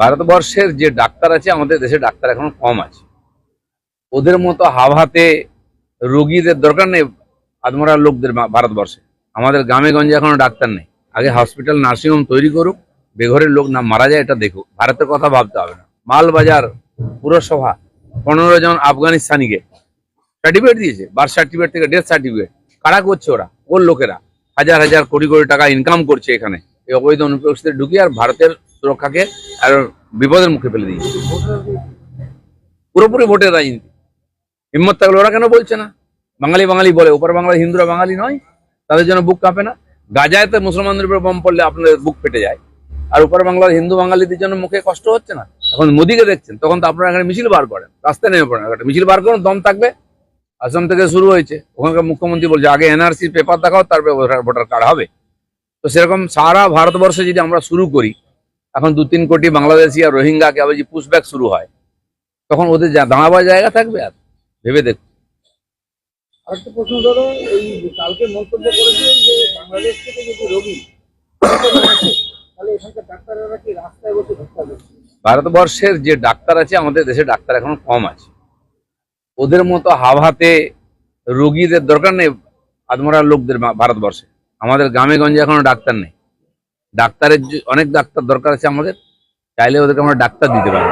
ভারতবর্ষের যে ডাক্তার আছে, আমাদের দেশে ডাক্তার এখন কম আছে। ওদের মতো হাওয়াতে রোগীদের দরকার নেই আদমরার লোকদের ভারতবর্ষে। আমাদের গ্রামে গঞ্জে এখনও ডাক্তার নেই। আগে হসপিটাল, নার্সিংহোম তৈরি করুক, বেঘরের লোক না মারা যায়, এটা দেখুক। ভারতের কথা ভাবতে হবে না। মালবাজার পুরসভা, পনেরো জন আফগানিস্তানিকে সার্টিফিকেট দিয়েছে বার্থ সার্টিফিকেট থেকে ডেথ সার্টিফিকেট কারা করছে ওরা? ওর লোকেরা। হাজার হাজার কোটি কোটি টাকা ইনকাম করছে এখানে। এই অবৈধ অনুপ্রবেশদের ঢুকিয়ে আর ভারতের সুরক্ষাকে আর বিপদের মুখে ফেলে দিয়েছে। পুরোপুরি ভোটের রাজনীতি। হিম্মত থাকলে ওরা কেন বলছে না? বাঙালি বাঙালি বলে ওপর বাংলার হিন্দুরা বাঙালি নয়, তাদের জন্য বুক কাঁপে না। গাজায়তে মুসলমানদের উপরে বম পড়লে আপনাদের বুক ফেটে যায়। আর উপর বাংলার হিন্দু বাঙালিদের জন্য মুখে কষ্ট হচ্ছে না। এখন মোদিকে দেখছেন, তখন তো আপনারা এখানে মিছিল বার করেন। রাস্তায় নেমে পড়েন। একটা মিছিল বার করুন, দম থাকবে। আসাম থেকে শুরু হয়েছে। ওখানকার মুখ্যমন্ত্রী বলছে, আগে এনআরসি পেপার দেখাও, তারপরে ভোটার কার্ড হবে। তো সেরকম সারা ভারতবর্ষে যদি আমরা শুরু করি এখন দু তিন কোটি বাংলাদেশি আর রোহিঙ্গাকে আবার যে পুশব্যাক শুরু হয় তখন ওদের যা দাঁড়াবার জায়গা থাকবে আর? ভেবে দেখ আরেকটা প্রশ্ন ধরো এই কালকে মন্তব্য করেছে যে বাংলাদেশ থেকে যদি রোগী তাহলে এখানকার ডাক্তাররা কি রাস্তায় বসে ধক্কা ভারতবর্ষের যে ডাক্তার আছে আমাদের দেশে ডাক্তার এখন কম আছে। ওদের মতো হাওয়াতে রোগীদের দরকার নেই আদমরার লোকদের ভারতবর্ষে। আমাদের গ্রামে গঞ্জে এখনও ডাক্তার নেই। ডাক্তারের অনেক ডাক্তার দরকার আছে আমাদের, চাইলে ওদেরকে আমরা ডাক্তার দিতে পারি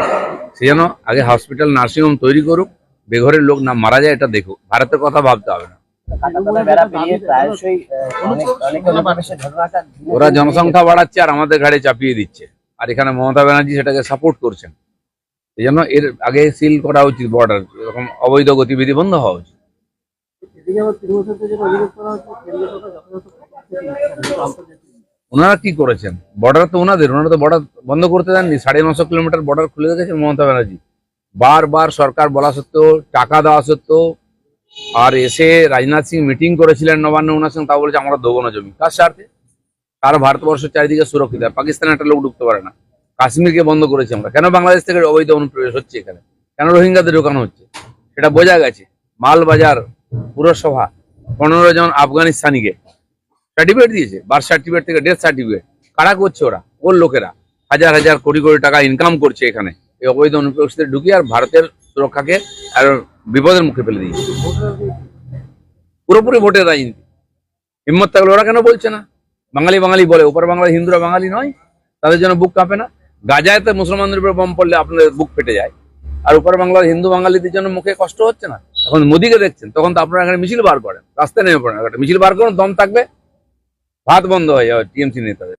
সেই জন্য আগে হসপিটাল নার্সিংহোম তৈরি করুক, বেঘরের লোক না মারা যায়, এটা দেখুক। ভারতের কথা ভাবতে হবে না। ওরা জনসংখ্যা বাড়াচ্ছে আর আমাদের ঘাড়ে চাপিয়ে দিচ্ছে। আর এখানে মমতা ব্যানার্জি সেটাকে সাপোর্ট করছেন। এই জন্য এর আগে সিল করা উচিত বর্ডার এরকম অবৈধ গতিবিধি বন্ধ হওয়া উচিত। এদিকে আবার অভিযোগ করা হচ্ছে কেন্দ্র সরকার যথাযথ ওনারা কি করেছেন? বর্ডার তো ওনাদের, ওনারা তো বর্ডার বন্ধ করতে দেননি, সাড়ে নশো কিলোমিটার বর্ডার খুলে রেখেছেন মমতা ব্যানার্জি। বারবার সরকার বলা সত্ত্বেও, টাকা দেওয়া সত্ত্বেও, আর এসে রাজনাথ সিং মিটিং করেছিলেন নবান্ন ওনার সঙ্গে তা বলেছে আমরা দেবো না জমি। কার স্বার্থে? তার ভারতবর্ষের চারিদিকে সুরক্ষিত? আর পাকিস্তানে একটা লোক ঢুকতে পারে না। কাশ্মীরকে বন্ধ করেছি আমরা। কেন বাংলাদেশ থেকে অবৈধ অনুপ্রবেশ হচ্ছে এখানে? কেন রোহিঙ্গাদের ঢোকানো হচ্ছে? সেটা বোঝা গেছে। মালবাজার পুরসভা পনেরো জন আফগানিস্তানিকে সার্টিফিকেট দিয়েছে বার্থ সার্টিফিকেট থেকে ডেথ সার্টিফিকেট কারা করছে ওরা? ওর লোকেরা। হাজার হাজার কোটি কোটি টাকা ইনকাম করছে এখানে। এই অবৈধ অনুপ্রবেশদের ঢুকিয়ে আর ভারতের সুরক্ষাকে আর বিপদের মুখে ফেলে দিয়েছে। পুরোপুরি ভোটের রাজনীতি। হিম্মত থাকলে ওরা কেন বলছে না? বাঙালি বাঙালি বলে ওপর বাংলার হিন্দুরা বাঙালি নয়। তাদের জন্য বুক কাঁপে না। গাজায়তে মুসলমানদের উপরে বম পড়লে আপনাদের বুক ফেটে যায়। আর উপর বাংলার হিন্দু বাঙালিদের জন্য মুখে কষ্ট হচ্ছে না। এখন মোদিকে দেখছেন, তখন তো আপনারা এখানে মিছিল বার করেন। রাস্তায় নেমে পড়েন। একটা মিছিল বার করুন, দম থাকবে। ভাত বন্ধ হয়ে যাবে টিএমসি নেতাদের।